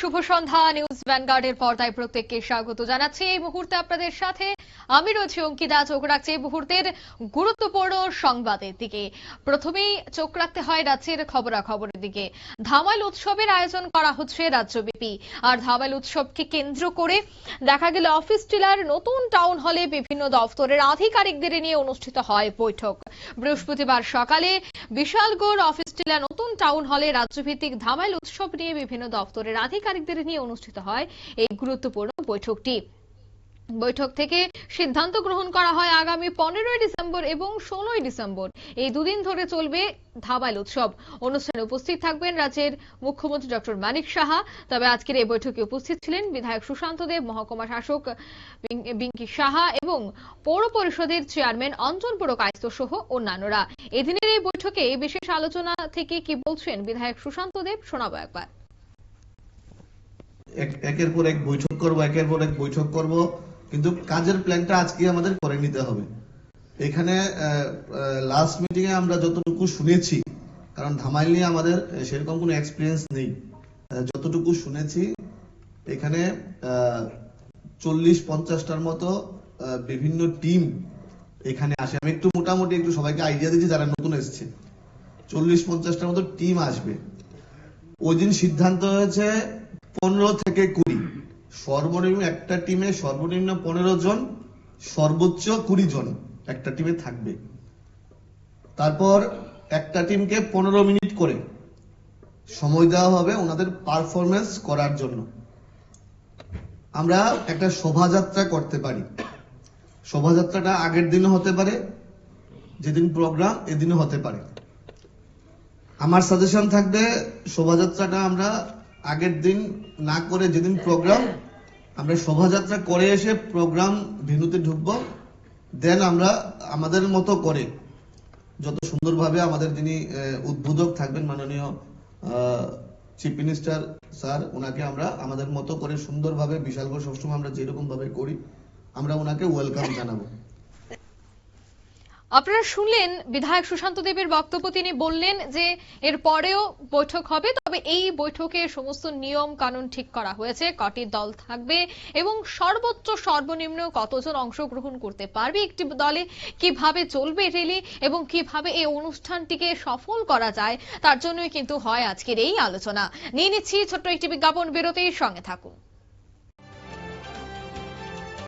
শুভ সন্ধ্যা news ভ্যানগার্ডের পর্দায় প্রত্যেককে স্বাগত জানাচ্ছি। এই মুহূর্তে আপনাদের সাথে আমি রয়েছি অঙ্কিতা, চোখ রাখছি এই মুহূর্তের গুরুত্বপূর্ণ সংবাদের দিকে। প্রথমেই চোখ রাখতে হয় রাজ্যের খবরাখবরের দিকে। ধামাইল উৎসবের আয়োজন করা হচ্ছে রাজ্যব্যাপী। আর ধামাইল উৎসবকে কেন্দ্র করে দেখা গেল অফিস টিলার, নতুন টাউন হলে বিভিন্ন দফতরের আধিকারিকদের নিয়ে অনুষ্ঠিত হয় বৈঠক। বৃহস্পতিবার সকালে বিশালগড় অফিস টিলা, নতুন টাউন হলে রাজ্যভিত্তিক ধামাইল উৎসব নিয়ে বিভিন্ন দপ্তরের আধিকারিকদের নিয়ে অনুষ্ঠিত হয় এই গুরুত্বপূর্ণ বৈঠকটি। বৈঠক থেকে সিদ্ধান্ত গ্রহণ করা হয় আগামী পনেরোই ডিসেম্বর এবং ষোলোই ডিসেম্বর। এই দুদিন ধরে চলবে ধাবাইল উৎসব। অনুষ্ঠানে উপস্থিত থাকবেন রাজ্যের মুখ্যমন্ত্রী ডক্টর মানিক সাহা। তবে আজকের এই বৈঠকে উপস্থিত ছিলেন বিধায়ক সুশান্ত দেব, মহকুমা শাসক বিঙ্কি সাহা এবং পৌর পরিষদের চেয়ারম্যান অঞ্জন বড় কায়স্থ সহ অন্যান্যরা। এদিনের এই বৈঠকে বিশেষ আলোচনা থেকে কি বলছেন বিধায়ক সুশান্ত দেব, শোনাবো একবার। একের পর এক বৈঠক করব, একের পর এক বৈঠক করব। কিন্তু কাজের প্ল্যানটা আজকে আমাদের করে নিতে হবে। এখানে লাস্ট মিটিং এ আমরা যতটুকু শুনেছি, কারণ ধামাইল নিয়ে আমাদের সেরকম কোনো এক্সপিরিয়েন্স নেই। যতটুকু শুনেছি, এখানে চল্লিশ পঞ্চাশটার মতো বিভিন্ন টিম এখানে আসে। আমি একটু মোটামুটি একটু সবাইকে আইডিয়া দিচ্ছি যারা নতুন এসেছে। চল্লিশ পঞ্চাশটার মতো টিম আসবে। ওই দিন সিদ্ধান্ত হয়েছে পনেরো থেকে কুড়ি। সর্বনিম্ন একটা টিমে সর্বনিম্ন পনেরো জন, সর্বোচ্চ কুড়ি জন একটা টিমে থাকবে। তারপর একটা টিমকে পনেরো মিনিট করে সময় দেওয়া হবে ওনাদের পারফরমেন্স করার জন্য। আমরা একটা শোভাযাত্রা করতে পারি। শোভাযাত্রাটা আগের দিনও হতে পারে, যেদিন প্রোগ্রাম এদিনও হতে পারে। আমার সাজেশন থাকবে, শোভাযাত্রাটা আমরা আগের দিন না করে যেদিন প্রোগ্রাম আমরা শোভাযাত্রা করে এসে প্রোগ্রাম ভেনুতে ঢুকবো দেন আমরা আমাদের মতো করে, যত সুন্দরভাবে আমাদের যিনি উদ্বোধক থাকবেন মাননীয় চিফ মিনিস্টার স্যার, ওনাকে আমরা আমাদের মতো করে সুন্দরভাবে বিশালগড় সবসময় আমরা যেরকম ভাবে করি, আমরা ওনাকে ওয়েলকাম জানাব। আপনারা শুনলেন বিধায়ক সুশান্ত দেবের বক্তব্য। তিনি বললেন যে, এর পরেও বৈঠক হবে, তবে এই বৈঠকে সমস্ত নিয়ম কানুন ঠিক করা হয়েছে, কটি দল থাকবে, এবং সর্বোচ্চ সর্বনিম্ন কতজন অংশগ্রহণ করতে পারবে একটি দলে, কীভাবে চলবে রেলি এবং কীভাবে এই অনুষ্ঠানটিকে সফল করা যায়, তার জন্যই কিন্তু হয় আজকের এই আলোচনা। নিয়ে নিচ্ছি ছোট্ট একটি বিজ্ঞাপন বিরতির সঙ্গে থাকুন।